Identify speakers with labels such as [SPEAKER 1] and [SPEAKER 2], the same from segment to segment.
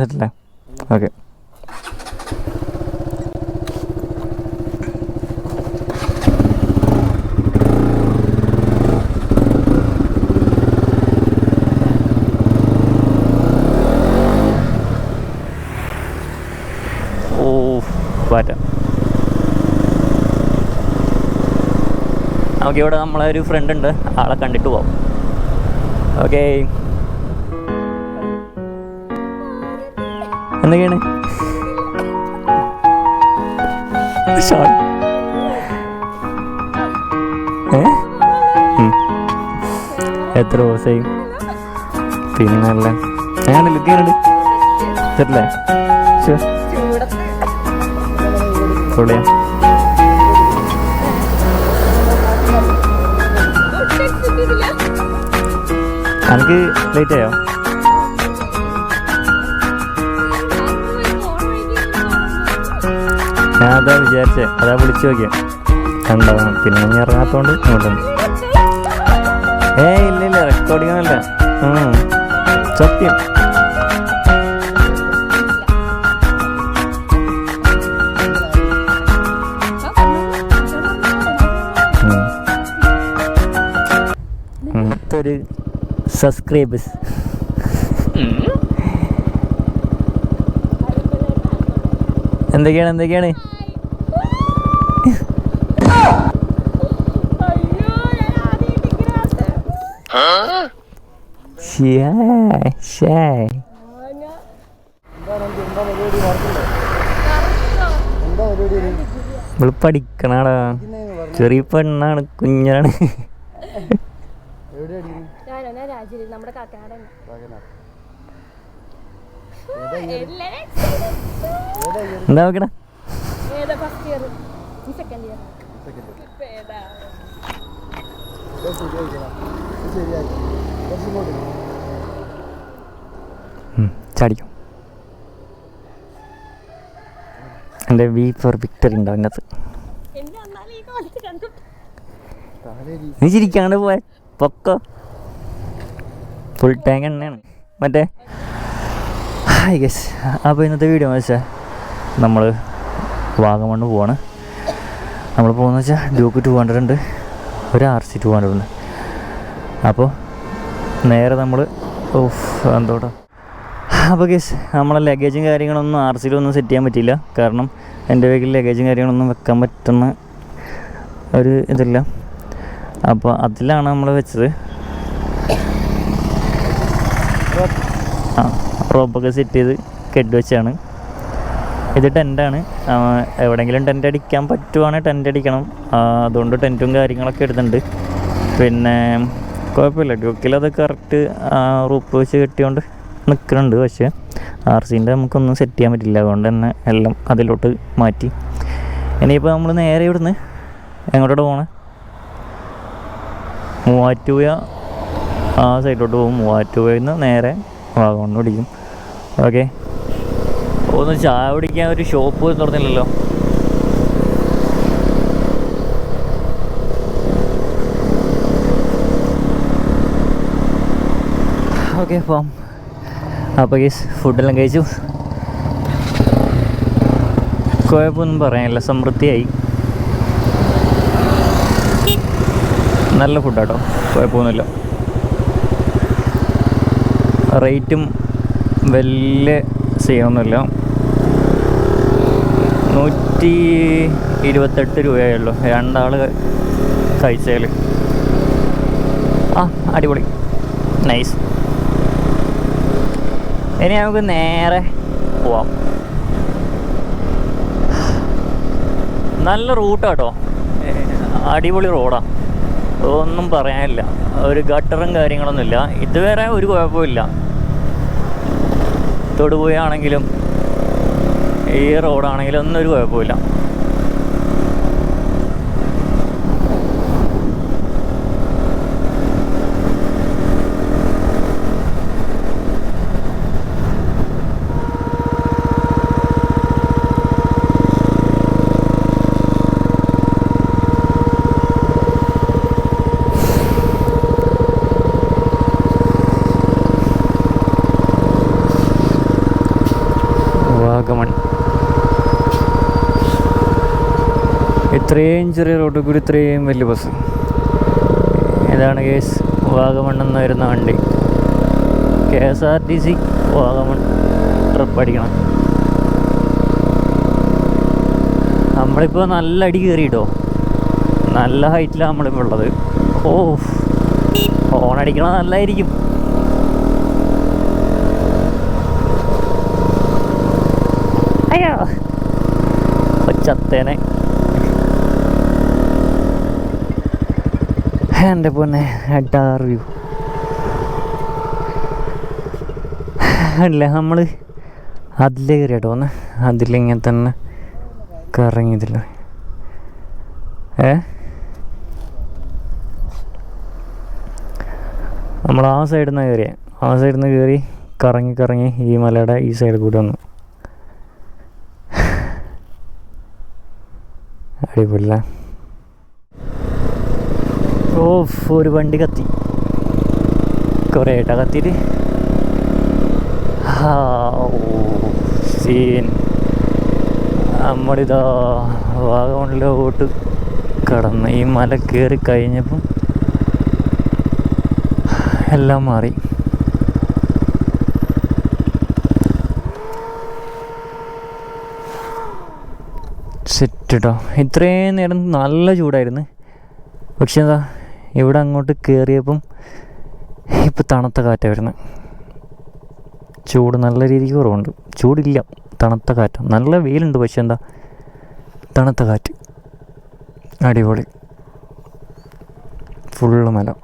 [SPEAKER 1] സെറ്റല്ലേ ഓക്കെ. ഓ പാറ്റ നമുക്ക് ഇവിടെ നമ്മളെ ഒരു ഫ്രണ്ട് ഉണ്ട്. ആളെ കണ്ടിട്ട് പോവാം. ഓക്കെ. ഉം. എത്ര ദിവസമായി പിന്നെ നല്ല എങ്ങനെ ലുക്ക് ചെയ്യുന്നുണ്ട് തരില്ലേ പൊളിയാ. എനിക്ക് ലേറ്റ് ആയോ? ഞാൻ അതാ വിചാരിച്ചേ. അതാ വിളിച്ചു നോക്കിയ. കണ്ടതാണ് പിന്നെ ഞാൻ ഇറങ്ങാത്തോണ്ട് ഇങ്ങോട്ട് ഏ ഇല്ല ഇല്ല. റെക്കോർഡിംഗ് അല്ല സത്യം. ഒരു സബ്സ്ക്രൈബേഴ്സ് എന്തൊക്കെയാണ് എന്തൊക്കെയാണ്. ഇവൾ പഠിക്കണാടാ. ചെറിയ പെണ്ണാണ് കുഞ്ഞാണ്.
[SPEAKER 2] രാജീവ് നമ്മുടെ കാക്കാടൻ
[SPEAKER 1] എന്താ നോക്കണ? ചാടിക്കും. എന്റെ വി ഫോർ വിക്ടറി ഉണ്ടോ അതിനകത്ത്?
[SPEAKER 2] എന്നെ അന്നാലും ഈ കോലത്ത് കണ്ടു.
[SPEAKER 1] നീ ചിരിക്കാണ്ട് പോയ. പൊക്കോ. ഫുൾ ടാങ്ക് എണ്ണയാണ്. മറ്റേ? ഹായ് ഗസ് അപ്പോൾ ഇന്നത്തെ വീഡിയോ എന്ന് വെച്ചാൽ നമ്മൾ വാഗമണ്ണ് പോവാണ്. നമ്മൾ പോകുന്നത് വെച്ചാൽ ഡ്യൂക്ക് ടു ഹൺഡ്രഡ് ഉണ്ട്. ഒരു ആർ സി ടു ഹൺഡ്രഡ് ഉണ്ട്. അപ്പോൾ നേരെ നമ്മൾ ഓഫ് എന്തോടാ. അപ്പോൾ ഗസ് നമ്മളെ ലഗേജും കാര്യങ്ങളൊന്നും ആർ സിയിലൊന്നും സെറ്റ് ചെയ്യാൻ പറ്റിയില്ല. കാരണം എന്റെ വീട്ടിൽ ലഗേജും കാര്യങ്ങളൊന്നും വെക്കാൻ പറ്റുന്ന ഒരു ഇതില്ല. അപ്പോൾ അതിലാണ് നമ്മൾ വെച്ചത്. ആ. റോപ്പൊക്കെ സെറ്റ് ചെയ്ത് കെട്ടി വെച്ചാണ് ഇത് ടെന്റാണ് എവിടെയെങ്കിലും ടെന്റ് അടിക്കാൻ പറ്റുവാണെങ്കിൽ ടെന്റ് അടിക്കണം. അതുകൊണ്ട് ടെന്റും കാര്യങ്ങളൊക്കെ എടുത്തിട്ടുണ്ട്. പിന്നെ കുഴപ്പമില്ല. ഡ്യൂക്കിൽ അത് കറക്റ്റ് റൂപ്പ് വെച്ച് കെട്ടിയോണ്ട് നിൽക്കുന്നുണ്ട് പക്ഷേ ആർ സീന്റെ നമുക്കൊന്നും സെറ്റ് ചെയ്യാൻ പറ്റില്ല. അതുകൊണ്ട് തന്നെ എല്ലാം അതിലോട്ട് മാറ്റി. ഇനിയിപ്പോൾ നമ്മൾ നേരെ ഇവിടുന്ന് എങ്ങോട്ടോട്ട് പോകണേ മൂവാറ്റുപുഴ. ആ സൈഡിലോട്ട് പോകും. മൂവാറ്റുപുഴയിൽ നിന്ന് നേരെ വാഗമണ് പിടിക്കും. ഓക്കെ. ഒന്ന് ചായ കുടിക്കാൻ ഒരു ഷോപ്പ് തുറന്നില്ലല്ലോ. ഓക്കെ അപ്പം അപ്പോൾ ഗീസ് ഫുഡെല്ലാം കഴിച്ചു. കുഴപ്പമൊന്നും പറയാനില്ല സമൃദ്ധിയായി നല്ല ഫുഡാട്ടോ കുഴപ്പമൊന്നുമില്ല. റേറ്റും വലിയ സീനൊന്നുമില്ല. നൂറ്റി ഇരുപത്തെട്ട് രൂപയുള്ളൂ രണ്ടാൾ കഴിച്ചാൽ ആ അടിപൊളി. നൈസ് ഇനി നമുക്ക് നേരെ പോവാം. നല്ല റൂട്ടാട്ടോ അടിപൊളി റോഡാ ഒന്നും പറയാനില്ല. ഒരു ഗട്ടറും കാര്യങ്ങളൊന്നുമില്ല. ഇതുവരെ ഒരു കുഴപ്പമില്ല തൊടുപുഴയാണെങ്കിലും ഈ റോഡാണെങ്കിലും ഒന്നും ഒരു കുഴപ്പമില്ല ഇത്രയും ചെറിയ റോഡിൽ കൂടി ഇത്രയും വലിയ ബസ് ഇതാണ് കേസ്. വാഗമണ്ണെന്ന് വരുന്ന വണ്ടി. K S R T C Vagamon trip അടിക്കണം. നമ്മളിപ്പോൾ നല്ല അടി കയറിയിട്ടോ? നല്ല ഹൈറ്റിലാണ് നമ്മളിപ്പോൾ ഉള്ളത്. ഓ ഹോൺ അടിക്കണത് നല്ലതായിരിക്കും അയ്യോ. ചത്തേനെ എന്റെ പൊന്നെ അഡാർ വ്യൂ അല്ല നമ്മൾ അതിലേ കയറി കേട്ടോ ഒന്ന്. അതിലിങ്ങനെ തന്നെ കറങ്ങിയതില്ല. ഏ? നമ്മൾ ആ സൈഡിൽ നിന്ന് കയറിയ. ആ സൈഡിൽ നിന്ന് കയറി കറങ്ങി കറങ്ങി ഈ മലയുടെ ഈ സൈഡിൽ കൂടി വന്നു. അടിപൊളില്ല ഓ ഒരു വണ്ടി കത്തി. കുറേ ഏട്ടാ കത്തിയിട്ട്. സീൻ. നമ്മളിതാ വാഗമണിലോട്ട് കടന്ന് ഈ മല കയറി കഴിഞ്ഞപ്പം എല്ലാം മാറി. സെറ്റ് കേട്ടോ ഇത്രയും നേരം നല്ല ചൂടായിരുന്നു. പക്ഷെ എന്താ ഇവിടെ അങ്ങോട്ട് കയറിയപ്പം ഇപ്പം തണുത്ത കാറ്റാണ് വരുന്നത് ചൂട് നല്ല രീതിക്ക് കുറവുണ്ട്. ചൂടില്ല തണുത്ത കാറ്റ്. നല്ല വെയിലുണ്ട് പക്ഷെ എന്താ? തണുത്ത കാറ്റ്. അടിപൊളി. ഫുള്ള് മല.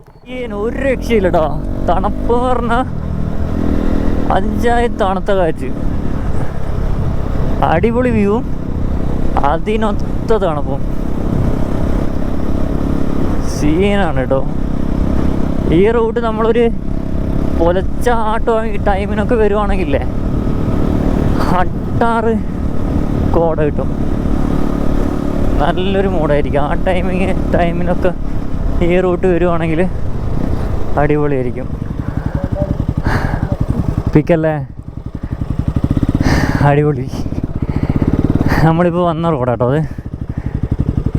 [SPEAKER 1] ഒരു രക്ഷയില്ലടാ. തണുപ്പ് പറഞ്ഞാൽ അഞ്ചായി തണുത്ത കാറ്റ്. അടിപൊളി വ്യൂവും അതിനൊത്ത തണുപ്പും. സീനാണ് കേട്ടോ ഈ റൂട്ട് നമ്മളൊരു പൊലച്ച ആട്ടോ ഈ ടൈമിനൊക്കെ വരുവാണെങ്കിലേ അട്ടാറ് കോട കിട്ടും. നല്ലൊരു മൂടായിരിക്കും. ആ ടൈമിങ് ടൈമിനൊക്കെ ഈ റൂട്ട് വരുവാണെങ്കിൽ അടിപൊളിയായിരിക്കും. പിക്കല്ലേ? അടിപൊളി. നമ്മളിപ്പോൾ വന്ന റോഡാട്ടോ അത്.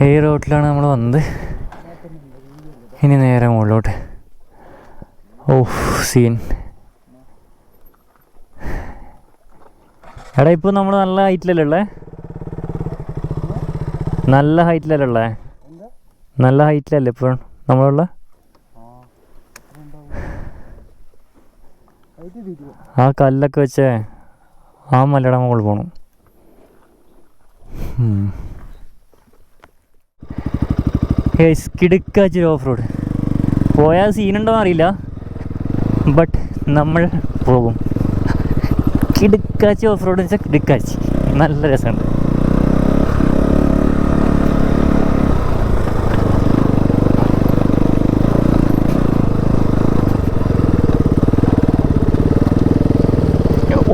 [SPEAKER 1] ഈ റോട്ടിലാണ് നമ്മൾ വന്നത്. ഇനി നേരെ മുകളിലോട്ട്. ഓ സീൻ എടാ ഇപ്പോൾ നമ്മൾ നല്ല ഹൈറ്റിലല്ലേ ഉള്ളേ? നല്ല ഹൈറ്റിലല്ലേ ഉള്ളേ? നല്ല ഹൈറ്റിലല്ലേ ഇപ്പോൾ നമ്മളുള്ള? ആ കല്ലൊക്കെ വെച്ച് ആ മലയുടെ മുകളിൽ പോകണം കിടുക്കാച്ചി ഓഫ് റോഡ് പോയാൽ സീനുണ്ടോ അറിയില്ല. ബട്ട് നമ്മൾ പോകും. കിടുക്കാച്ചി ഓഫ് റോഡ് വെച്ചാൽ കിടുക്കാച്ചി. നല്ല രസമുണ്ട്.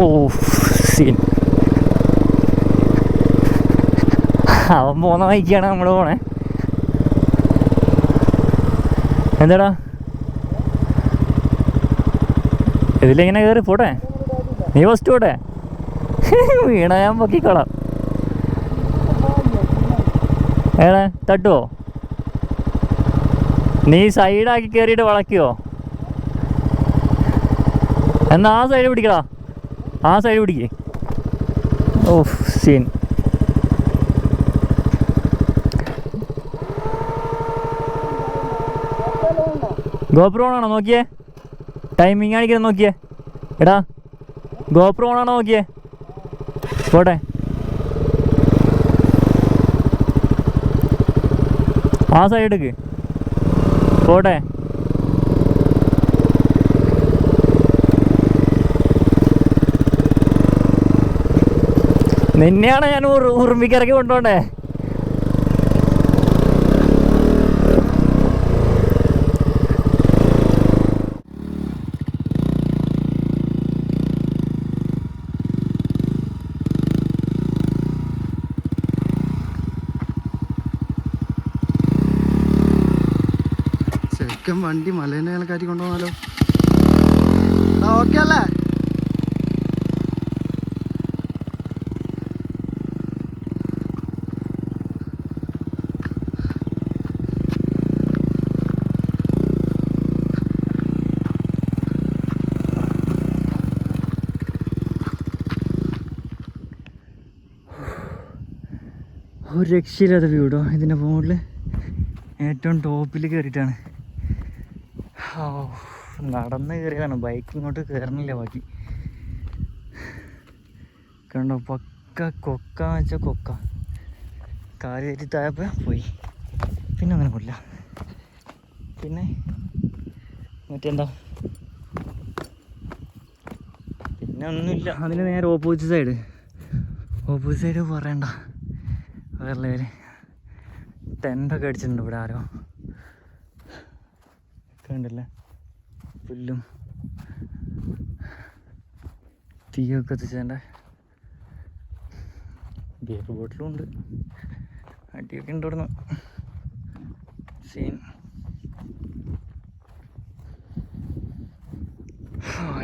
[SPEAKER 1] ഓ സീൻ. അവൻ പോകുന്ന വൈക്കാണ് നമ്മൾ പോണേ. എന്താടാ? ഇതിലിങ്ങനെ കയറി പോട്ടെ? നീ ഫസ്റ്റ് പോട്ടെ? വീണ ഞാൻ പൊക്കിക്കോളാം. ഏടാ തട്ടുവോ? നീ സൈഡാക്കി കയറിയിട്ട് വളയ്ക്കുവോ? എന്നാ ആ സൈഡ് പിടിക്കടാ. ആ സൈഡ് പിടിക്കേ. ഓ സീൻ ഗോപ്രോ ആണോ നോക്കിയേ? ടൈമിങ് കാണിക്കുന്നത് നോക്കിയേ. എടാ ഗോപ്രോ ആണോ നോക്കിയേ? പോട്ടെ. ആ സൈഡേക്ക് പോട്ടെ. നിന്നെയാണ് ഞാൻ ഉറ- ഉറുമ്പിക്കിറക്കി കൊണ്ടുപോണ്ടേ
[SPEAKER 3] വണ്ടി മലേനെ കാറ്റി കൊണ്ടുപോകാലോ. ആ ഓക്കെ അല്ലേ?
[SPEAKER 1] ഒരു രക്ഷയില്ലാത്ത വ്യൂടോ ഇതിന്റെ മുകളിൽ ഏറ്റവും ടോപ്പിൽ കയറിയിട്ടാണ് നടന്ന് കയറിയതാണ്. ബൈക്ക് ഇങ്ങോട്ട് കയറണില്ല ബാക്കി. കണ്ടോ പക്ക കൊക്ക വെച്ച കൊക്ക. കാൽ താഴെ പോയി. പിന്നെ അങ്ങനെ കൊല്ല പിന്നെ മറ്റെന്താ? പിന്നെ ഒന്നുമില്ല. അതിന് നേരെ ഓപ്പോസിറ്റ് സൈഡ് ഓപ്പോസിറ്റ് സൈഡ് പറയണ്ട. വേറെ ടെന്റൊക്കെ അടിച്ചിട്ടുണ്ട് ഇവിടെ ആരോ. കണ്ടില്ലേ? പുല്ലും തീയൊക്കെ കത്തിച്ചതിന്റെ ബിയർ ബോട്ടിലും ഉണ്ട്. അടിയൊക്കെ ഉണ്ട് ഇവിടുന്ന്. സീൻ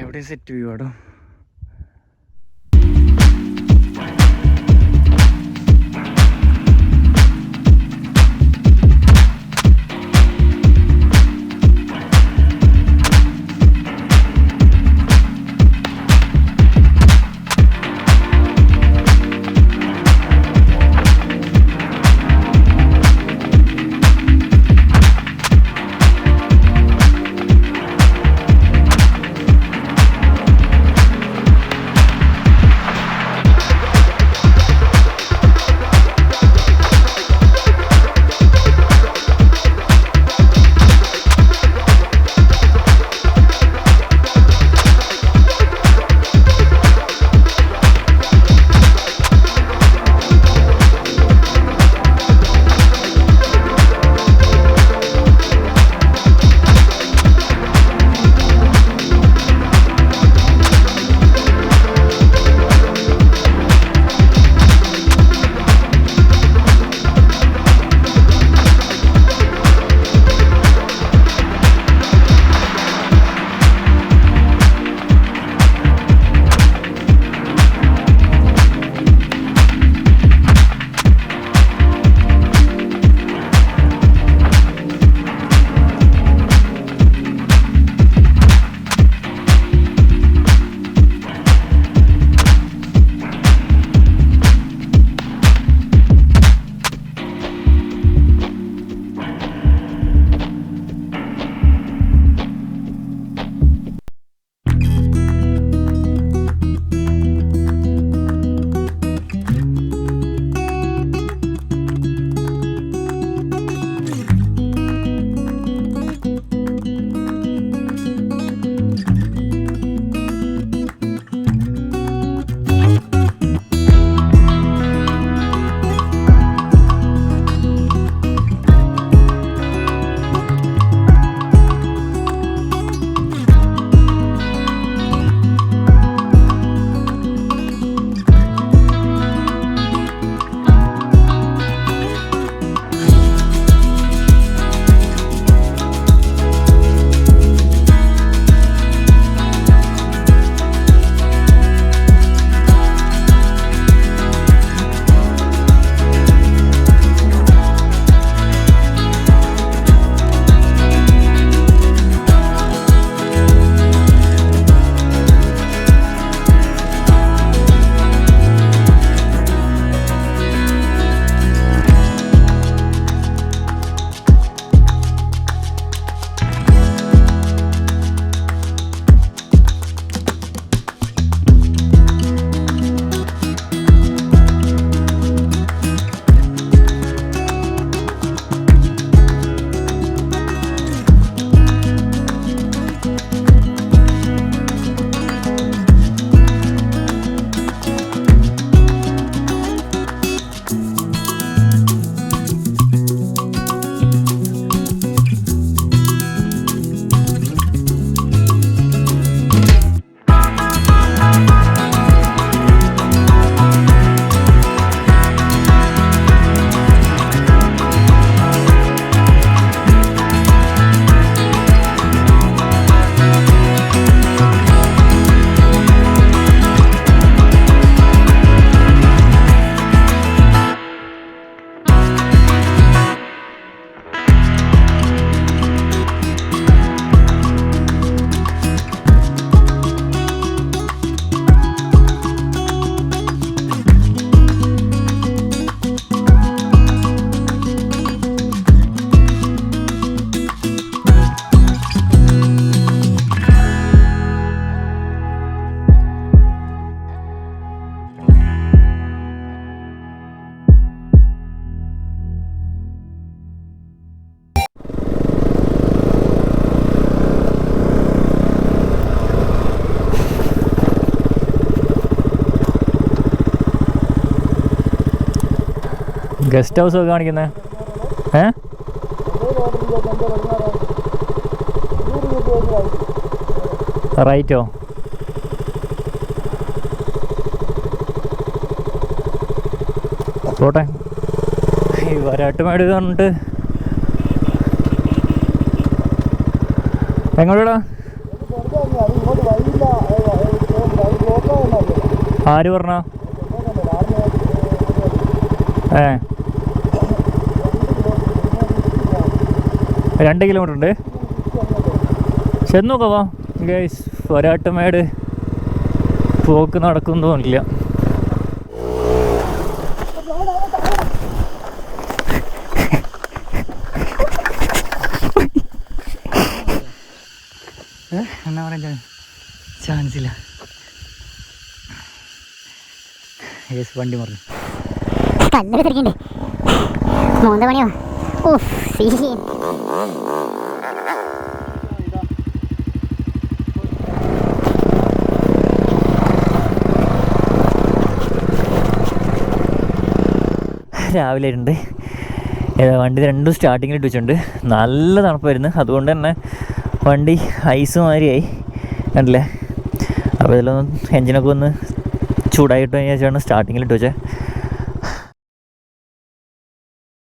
[SPEAKER 1] എവിടെ സെറ്റ് വ്യൂ ആടോ. ഗസ്റ്റ് ഹൗസ് ഒക്കെ കാണിക്കുന്നത് ഏ? റൈറ്റോ? പോട്ടെ. ഈ വരാട്ടുമേട് കണ്ടിട്ട് എങ്ങോട്ടാ ആര് പറഞ്ഞ? ഏ. രണ്ട് കിലോമീറ്റർ ഉണ്ട്. ചെന്ന് നോക്കാവാ? ഗൈസ് ഒരാട്ടമേട് പോക്ക് നടക്കും തോന്നില്ല. എന്നാ പറയാ ചാൻസ് ഇല്ല വണ്ടി മറിഞ്ഞു.
[SPEAKER 4] തിരിക്കണ്ടേ മൂന്ന് പണിയോ? ഉഫ് സീ
[SPEAKER 1] രാവിലെ ഉണ്ട് വണ്ടി രണ്ടും സ്റ്റാർട്ടിങ്ങിൽ ഇട്ട് വെച്ചിട്ടുണ്ട് നല്ല തണുപ്പായിരുന്നു. അതുകൊണ്ട് തന്നെ വണ്ടി ഐസ് മാതിരിയായി. കണ്ടില്ലേ? അപ്പോൾ ഇതിലൊന്ന് എഞ്ചിനൊക്കെ ഒന്ന് ചൂടായിട്ട് കഴിഞ്ഞാൽ സ്റ്റാർട്ടിങ്ങിൽ ഇട്ട് വെച്ചേ